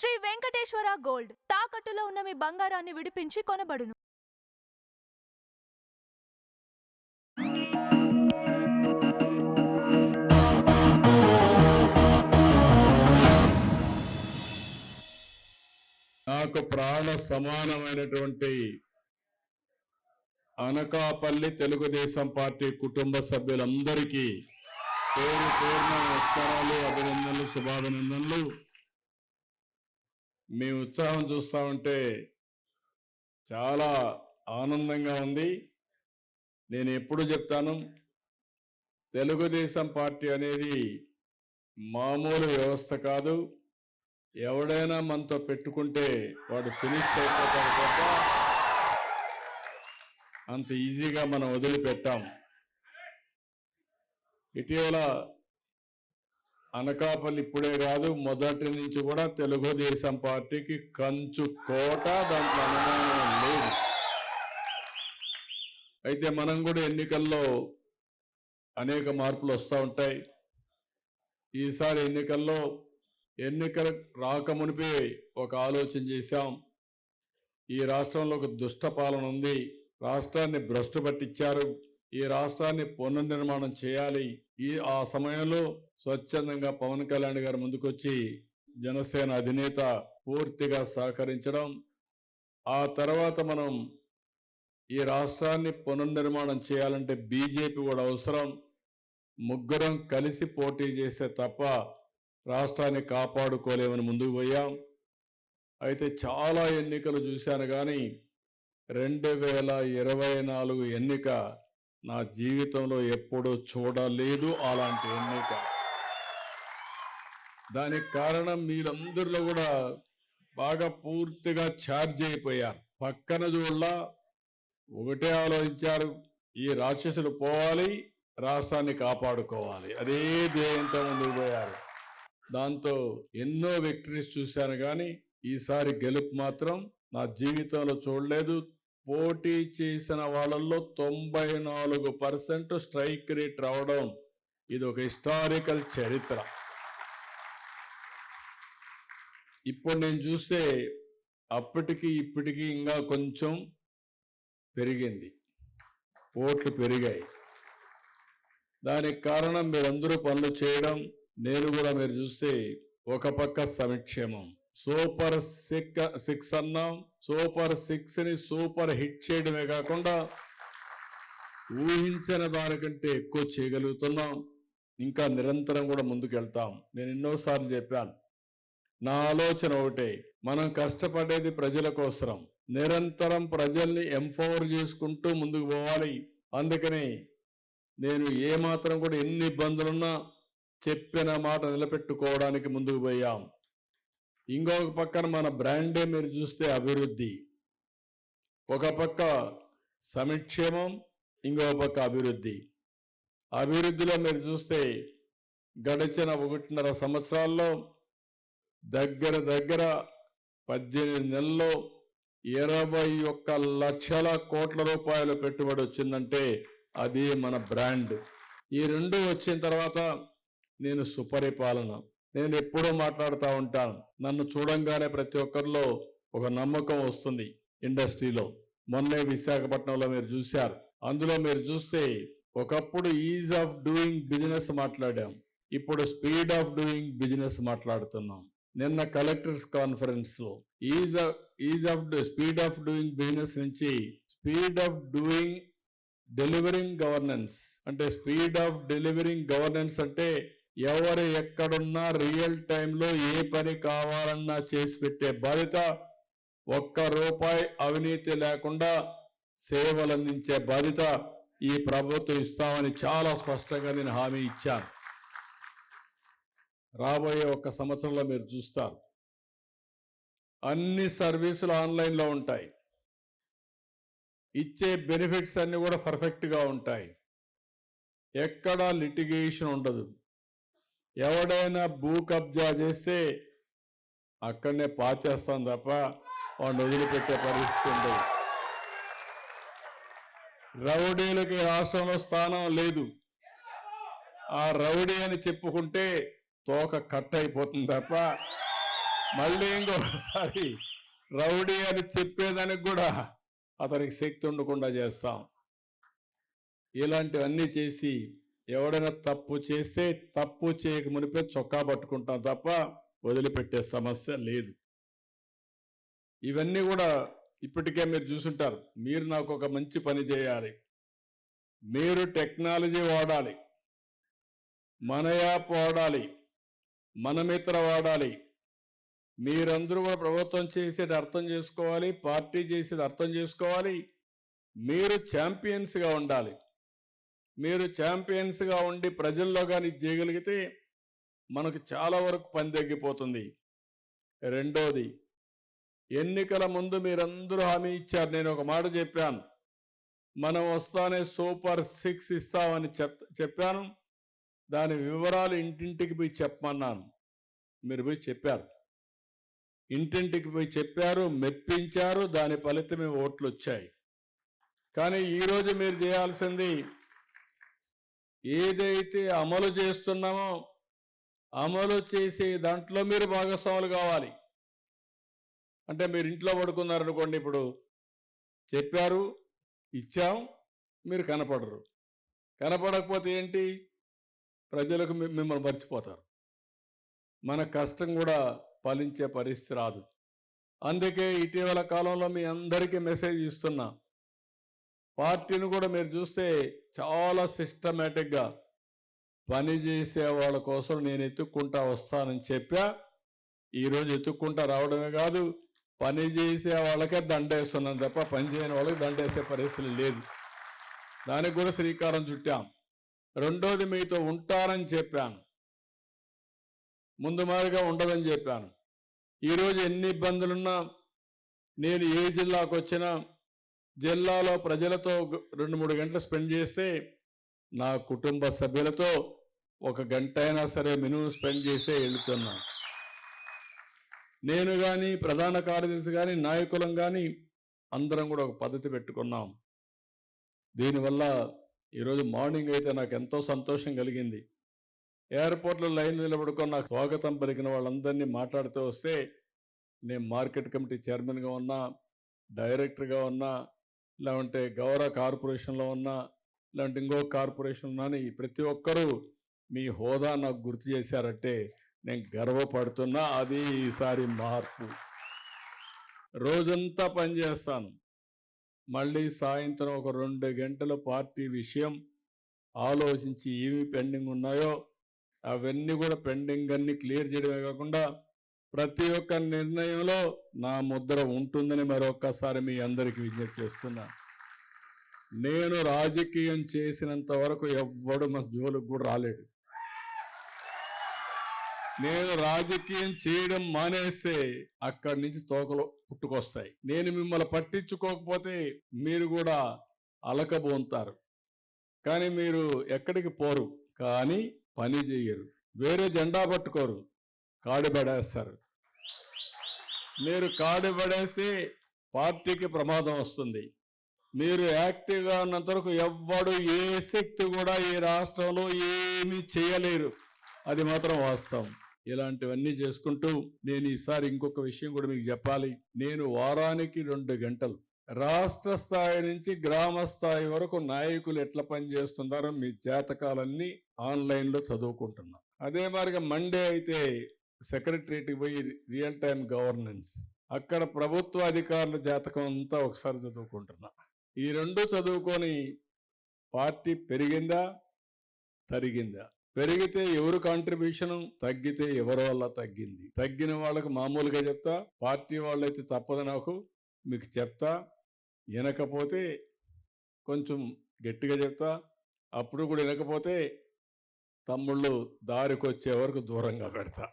Shri Venkateswara gold. తాకట్టులో ఉన్న మీ బంగారాన్ని విడిపించి కొనబడును. నాకు ప్రాణ సమానమైనటువంటి అనకాపల్లి తెలుగుదేశం పార్టీ కుటుంబ సభ్యులందరికీ పేరు పేరున నమస్కారాలు అభినందనలు శుభాభినందనలు. మీ ఉత్సాహం చూస్తా ఉంటే చాలా ఆనందంగా ఉంది. నేను ఎప్పుడు చెప్తాను తెలుగుదేశం పార్టీ అనేది మామూలు వ్యవస్థ కాదు. ఎవడైనా మనతో పెట్టుకుంటే వాడు ఫినిష్ అయిపోతాడు తప్ప అంత ఈజీగా మనం వదిలిపెట్టాం. ఇటీవల అనకాపల్లి ఇప్పుడే కాదు మొదటి నుంచి కూడా తెలుగుదేశం పార్టీకి కంచు కోట దాంట్లో అనుమానం లేదు. అయితే మనం కూడా ఎన్నికల్లో అనేక మార్పులు వస్తూ ఉంటాయి. ఈసారి ఎన్నికల్లో ఎన్నికలు రాకమునిపే ఒక ఆలోచన చేశాం. ఈ రాష్ట్రంలో ఒక దుష్ట పాలన ఉంది. రాష్ట్రాన్ని భ్రష్టు పట్టించారు. ఈ రాష్ట్రాన్ని పునర్నిర్మాణం చేయాలి. ఈ ఆ సమయంలో స్వచ్ఛందంగా పవన్ కళ్యాణ్ గారు ముందుకొచ్చి జనసేన అధినేత పూర్తిగా సహకరించడం ఆ తర్వాత మనం ఈ రాష్ట్రాన్ని పునర్నిర్మాణం చేయాలంటే బీజేపీ కూడా అవసరం. ముగ్గురం కలిసి పోటీ చేస్తే తప్ప రాష్ట్రాన్ని కాపాడుకోలేమని ముందుకు పోయాం. అయితే చాలా ఎన్నికలు చూశాను కానీ రెండు వేల ఇరవై నాలుగు ఎన్నిక నా జీవితంలో ఎప్పుడూ చూడలేదు అలాంటి ఎన్నిక. దానికి కారణం మీరందరిలో కూడా బాగా పూర్తిగా ఛార్జ్ అయిపోయారు. పక్కన చూడ ఒకటే ఆలోచించారు ఈ రాక్షసులు పోవాలి రాష్ట్రాన్ని కాపాడుకోవాలి. అదే ధ్యేయంతో ముందుకు పోయారు. దాంతో ఎన్నో విక్టరీస్ చూశాను కానీ ఈసారి గెలుపు మాత్రం నా జీవితంలో చూడలేదు పోటీ చేసిన వాళ్ళల్లో తొంభై నాలుగు పర్సెంట్ స్ట్రైక్ రేట్ రావడం ఇది ఒక హిస్టారికల్ చరిత్ర. ఇప్పుడు నేను చూస్తే అప్పటికి ఇప్పటికి ఇంకా కొంచెం పెరిగింది. ఓట్లు పెరిగాయి. దానికి కారణం మీరందరూ పనులు చేయడం నేను కూడా మీరు చూస్తే ఒక పక్క సంక్షేమం సూపర్ సిక్ సిక్స్ అన్నాం. సూపర్ సిక్స్ని సూపర్ హిట్ చేయడమే కాకుండా ఊహించిన దానికంటే ఎక్కువ చేయగలుగుతున్నాం. ఇంకా నిరంతరం కూడా ముందుకు వెళ్తాం నేను ఎన్నోసార్లు చెప్పాను. నా ఆలోచన ఒకటే. మనం కష్టపడేది ప్రజల కోసం నిరంతరం ప్రజల్ని ఎంపవర్ చేసుకుంటూ ముందుకు పోవాలి. అందుకని నేను ఏమాత్రం కూడా ఎన్ని ఇబ్బందులున్నా చెప్పిన మాట నిలబెట్టుకోవడానికి ముందుకు పోయాం. ఇంకొక పక్కన మన బ్రాండే మీరు చూస్తే అభివృద్ధి. ఒక పక్క సమిక్షేమం ఇంకొక పక్క అభివృద్ధి. అభివృద్ధిలో మీరు చూస్తే గడిచిన ఒకటిన్నర సంవత్సరాల్లో దగ్గర దగ్గర పద్దెనిమిది నెలల్లో ఇరవై ఒక్క లక్షల కోట్ల రూపాయల పెట్టుబడి వచ్చిందంటే అది మన బ్రాండ్. ఈ రెండు వచ్చిన తర్వాత నేను సుపరిపాలన. నేను ఎప్పుడూ మాట్లాడుతూ ఉంటాను. నన్ను చూడంగానే ప్రతి ఒక్కరిలో ఒక నమ్మకం వస్తుంది ఇండస్ట్రీలో. మొన్నే విశాఖపట్నంలో మీరు చూశారు. అందులో మీరు చూస్తే ఒకప్పుడు ఈజ్ ఆఫ్ డూయింగ్ బిజినెస్ మాట్లాడాం. ఇప్పుడు స్పీడ్ ఆఫ్ డూయింగ్ బిజినెస్ మాట్లాడుతున్నాం. నిన్న కలెక్టర్స్ కాన్ఫరెన్స్లో ease ease of speed of doing business నుంచి speed of doing delivering governance అంటే స్పీడ్ ఆఫ్ డెలివరింగ్ గవర్నెన్స్ అంటే ఎవరు ఎక్కడున్నా రియల్ టైంలో ఏ పని కావాలన్నా చేసి పెట్టే బాధ్యత ఒక్క రూపాయి అవినీతి లేకుండా సేవలు అందించే బాధ్యత ఈ ప్రభుత్వం ఇస్తామని చాలా స్పష్టంగా నేను హామీ ఇచ్చాను. రాబోయే ఒక్క సంవత్సరంలో మీరు చూస్తారు. అన్ని సర్వీసులు ఆన్లైన్లో ఉంటాయి. ఇచ్చే బెనిఫిట్స్ అన్నీ కూడా పర్ఫెక్ట్గా ఉంటాయి. ఎక్కడా లిటిగేషన్ ఉండదు. ఎవడైనా భూ కబ్జా చేస్తే అక్కడనే పాచేస్తాం తప్ప వాడిని వదిలిపెట్టే పరిస్థితి ఉండదు. రౌడీలకి రాష్ట్రంలో స్థానం లేదు. ఆ రౌడీ అని చెప్పుకుంటే తోక కట్ అయిపోతుంది తప్ప మళ్ళీ ఇంకోసారి రౌడీ అని చెప్పేదానికి కూడా అతనికి శక్తి ఉండకుండా చేస్తాం. ఇలాంటివన్నీ చేసి ఎవడైనా తప్పు చేస్తే తప్పు చేయక మునిపే చొక్కా పట్టుకుంటాం తప్ప వదిలిపెట్టే సమస్య లేదు. ఇవన్నీ కూడా ఇప్పటికే మీరు చూసుంటారు. మీరు నాకు ఒక మంచి పని చేయాలి. మీరు టెక్నాలజీ వాడాలి. మన యాప్ వాడాలి. మన మిత్ర వాడాలి. మీరందరూ కూడా ప్రభుత్వం చేసేది అర్థం చేసుకోవాలి. పార్టీ చేసేది అర్థం చేసుకోవాలి. మీరు ఛాంపియన్స్గా ఉండాలి. మీరు ఛాంపియన్స్గా ఉండి ప్రజల్లో కానీ చేయగలిగితే మనకు చాలా వరకు పని తగ్గిపోతుంది రెండోది ఎన్నికల ముందు మీరందరూ హామీ ఇచ్చారు. నేను ఒక మాట చెప్పాను. మనం వస్తానే సూపర్ సిక్స్ ఇస్తామని చెప్ చెప్పాను. దాని వివరాలు ఇంటింటికి పోయి చెప్పమన్నాను. మీరు పోయి చెప్పారు. ఇంటింటికి పోయి చెప్పారు మెప్పించారు దాని ఫలితమే ఓట్లు వచ్చాయి కానీ ఈరోజు మీరు చేయాల్సింది ఏదైతే అమలు చేస్తున్నామో అమలు చేసే దాంట్లో మీరు భాగస్వాములు కావాలి. అంటే మీరు ఇంట్లో పడుకున్నారనుకోండి ఇప్పుడు చెప్పారు ఇచ్చాం మీరు కనపడరు. కనపడకపోతే ఏంటి? ప్రజలకు మిమ్మల్ని మర్చిపోతారు. మన కష్టం కూడా ఫలించే పరిస్థితి రాదు. అందుకే ఇటీవల కాలంలో మీ అందరికీ మెసేజ్ ఇస్తున్నా. పార్టీని కూడా మీరు చూస్తే చాలా సిస్టమేటిక్గా పని చేసే వాళ్ళ కోసం నేను ఎత్తుక్కుంటా వస్తానని చెప్పా. ఈరోజు ఎత్తుక్కుంటా రావడమే కాదు పని చేసే వాళ్ళకే దండేస్తున్నాను తప్ప పని చేయని వాళ్ళకి దండేసే పరిస్థితి లేదు. దానికి కూడా శ్రీకారం చుట్టాం. రెండోది మీతో ఉంటానని చెప్పాను. ముందు మాదిరిగా ఉండదని చెప్పాను. ఈరోజు ఎన్ని ఇబ్బందులున్నా నేను ఏ జిల్లాకు వచ్చినా జిల్లాలో ప్రజలతో రెండు మూడు గంటలు స్పెండ్ చేస్తే నా కుటుంబ సభ్యులతో ఒక గంట అయినా సరే మినిమం స్పెండ్ చేసే వెళుతున్నా నేను కానీ ప్రధాన కార్యదర్శి కానీ నాయకులం కానీ అందరం కూడా ఒక పద్ధతి పెట్టుకున్నాం. దీనివల్ల ఈరోజు మార్నింగ్ అయితే నాకు ఎంతో సంతోషం కలిగింది. ఎయిర్పోర్ట్లో లైన్ నిలబడుకొని నాకు స్వాగతం పలికిన వాళ్ళందరినీ మాట్లాడుతూ వస్తే నేను మార్కెట్ కమిటీ చైర్మన్గా ఉన్నా డైరెక్టర్గా ఉన్నా లేదంటే గౌరవ కార్పొరేషన్లో ఉన్నా లేదంటే ఇంకో కార్పొరేషన్ ఉన్నా అని ప్రతి ఒక్కరూ మీ హోదా నాకు గుర్తు చేశారంటే నేను గర్వపడుతున్నా. అది ఈసారి మార్పు. రోజంతా పనిచేస్తాను మళ్ళీ సాయంత్రం ఒక రెండు గంటల పార్టీ విషయం ఆలోచించి ఏమి పెండింగ్ ఉన్నాయో అవన్నీ కూడా పెండింగ్ అన్ని క్లియర్ చేయడమే కాకుండా ప్రతి ఒక్క నిర్ణయంలో నా ముద్ర ఉంటుందని మరొక్కసారి మీ అందరికీ విజ్ఞప్తి చేస్తున్నా. నేను రాజకీయం చేసినంత వరకు ఎవ్వడు మా జోలికి కూడా రాలేడు నేను రాజకీయం చేయడం మానేస్తే అక్కడి నుంచి తోకలు పుట్టుకొస్తాయి. నేను మిమ్మల్ని పట్టించుకోకపోతే మీరు కూడా అలకబోంతారు. కానీ మీరు ఎక్కడికి పోరు. కానీ పని చేయరు. వేరే జెండా పట్టుకోరు. కాడి పడేస్తారు మీరు కాడి పడేస్తే పార్టీకి ప్రమాదం వస్తుంది. మీరు యాక్టివ్గా ఉన్నంత వరకు ఎవ్వడు ఏ శక్తి కూడా ఈ రాష్ట్రంలో ఏమీ చేయలేరు. అది మాత్రం వాస్తవం. ఇలాంటివన్నీ చేసుకుంటూ నేను ఈసారి ఇంకొక విషయం కూడా మీకు చెప్పాలి. నేను వారానికి రెండు గంటలు రాష్ట్ర స్థాయి నుంచి గ్రామ స్థాయి వరకు నాయకులు ఎట్లా పనిచేస్తున్నారో మీ జాతకాలన్నీ ఆన్లైన్లో చదువుకుంటున్నాను అదే మాదిరిగా మండే అయితే సెక్రటరియట్కి పోయి రియల్ టైం గవర్నెన్స్. అక్కడ ప్రభుత్వ అధికారుల జాతకం అంతా ఒకసారి చదువుకుంటున్నా. ఈ రెండు చదువుకొని పార్టీ పెరిగిందా? తరిగిందా? పెరిగితే ఎవరు కాంట్రిబ్యూషన్ తగ్గితే ఎవరి వల్ల తగ్గింది? తగ్గిన వాళ్ళకు మామూలుగా చెప్తా పార్టీ వాళ్ళైతే తప్పదు నాకు మీకు చెప్తా. వినకపోతే కొంచెం గట్టిగా చెప్తా. అప్పుడు కూడా వినకపోతే తమ్ముళ్ళు దారికి వచ్చే వరకు దూరంగా పెడతా.